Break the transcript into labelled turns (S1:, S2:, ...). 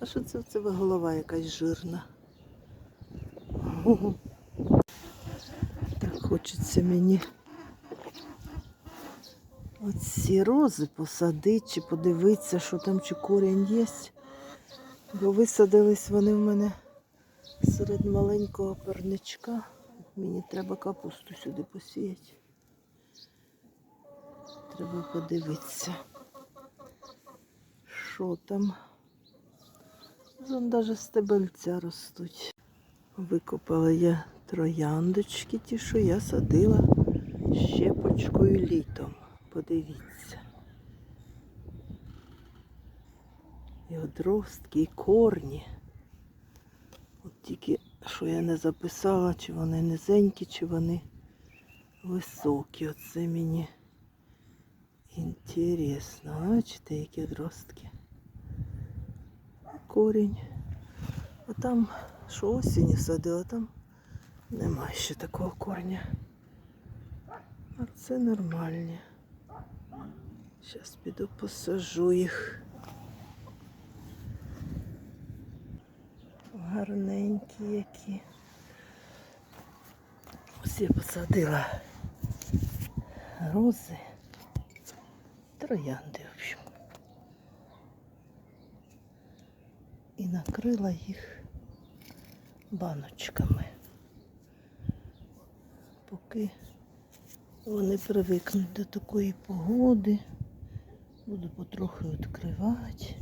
S1: А що це в тебе голова якась жирна? Так хочеться мені оці рози посадити чи подивитися, що там чи корінь є. Бо висадились вони в мене серед маленького парничка. Мені треба капусту сюди посіяти. Треба подивитися, що там. Вон навіть стебельця ростуть. Викопала я трояндочки, ті, що я садила щепочкою літом. Подивіться. І одростки, і корні. От тільки що я не записала, чи вони низенькі, чи вони високі. Оце мені інтересно. Бачите, які одростки. Корінь. А там, що осінню садила, там немає ще такого корня. А це нормальні. Зараз піду посажу їх. Гарненькі які. Ось я посадила рози, троянди, в общем. Накрила їх баночками. Поки вони привикнуть до такої погоди, буду потрохи відкривати.